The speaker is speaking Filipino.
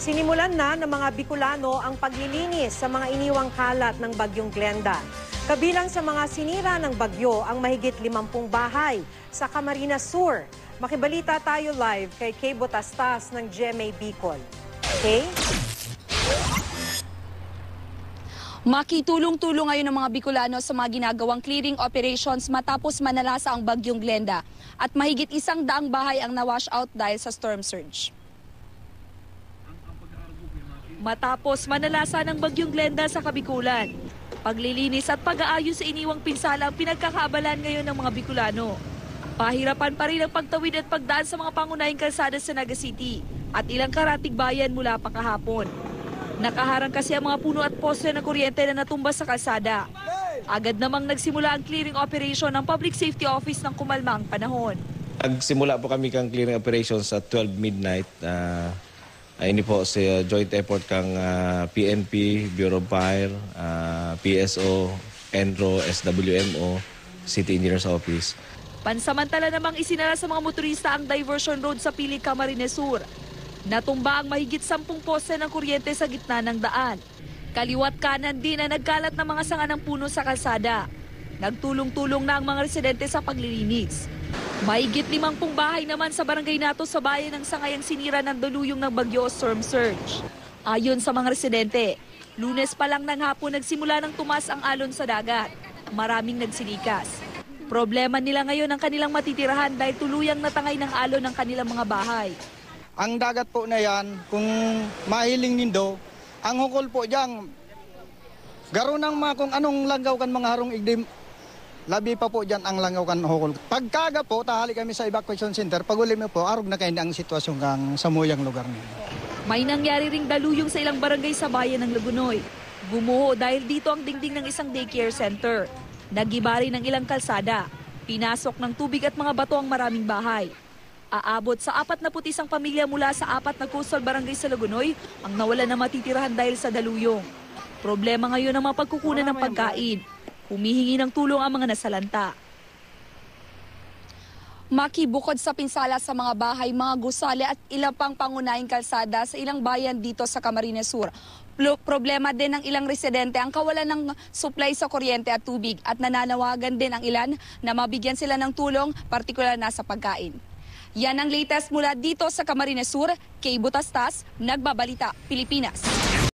Sinimulan na ng mga Bicolano ang paglilinis sa mga iniwang kalat ng bagyong Glenda. Kabilang sa mga sinira ng bagyo ang mahigit 50 bahay sa Camarines Sur. Makibalita tayo live kay Kay Botastas ng GMA Bicol. Kay? Makitulong-tulong ngayon ng mga Bicolano sa mga ginagawang clearing operations matapos manalasa ang bagyong Glenda at mahigit isang daang bahay ang na-wash out dahil sa storm surge. Matapos manalasa ng bagyong Glenda sa Kabikulan, paglilinis at pag-aayos sa iniwang pinsala ang pinagkakaabalan ngayon ng mga Bicolano. Pahirapan pa rin ang pagtawid at pagdaan sa mga pangunahing kalsada sa Naga City at ilang karatig bayan mula pa kahapon. Nakaharang kasi ang mga puno at poste ng kuryente na natumba sa kalsada. Agad namang nagsimula ang clearing operation ng Public Safety Office ng kumalmang panahon. Nagsimula po kami kang clearing operations at 12 midnight. Uh, ini po sa joint effort kang ah, PNP, Bureau of Fire, ah, PSO, ENRO, SWMO, City Engineers Office. Pansamantala namang isinara sa mga motorista ang diversion road sa Pili Camarines Sur. Natumba ang mahigit sampung poste ng kuryente sa gitna ng daan. Kaliwat kanan din na nagkalat ng mga sanga ng puno sa kalsada. Nagtulong-tulong na ang mga residente sa paglilinis. Mahigit limampung bahay naman sa barangay nato sa bayan ng sangayang sinira ng daluyong ng bagyo storm surge. Ayon sa mga residente, lunes pa lang ng hapon nagsimula ng tumas ang alon sa dagat. Maraming nagsilikas. Problema nila ngayon ang kanilang matitirahan dahil tuluyang natangay ng alon ng kanilang mga bahay. Ang dagat po na yan, kung mahiling nindo, ang hukol po dyan, garo ng mga kung anong langgaw kan mga harong igdim, labi pa po dyan ang langgaw kan hukol. Pagkaga po, tahali kami sa evacuation center, pag uli mo po, arog na kayo ang sitwasyon kang sa muyang lugar niyo. May nangyari ring daluyong sa ilang barangay sa bayan ng Lagunoy. Gumuho dahil dito ang dingding ng isang daycare center. Nagibari ng ilang kalsada. Pinasok ng tubig at mga bato ang maraming bahay. Aabot sa apat na putisang pamilya mula sa apat na coastal barangay sa Lagunoy ang nawala na matitirahan dahil sa daluyong. Problema ngayon ang mapagkukunan ng pagkain. Humihingi ng tulong ang mga nasalanta. Maki, bukod sa pinsala sa mga bahay, mga gusali at ilang pang pangunahing kalsada sa ilang bayan dito sa Camarines Sur. Problema din ng ilang residente ang kawalan ng supply sa kuryente at tubig at nananawagan din ang ilan na mabigyan sila ng tulong, partikular na sa pagkain. Yan ang latest mula dito sa Camarines Sur, kay Butastas, Nagbabalita, Pilipinas.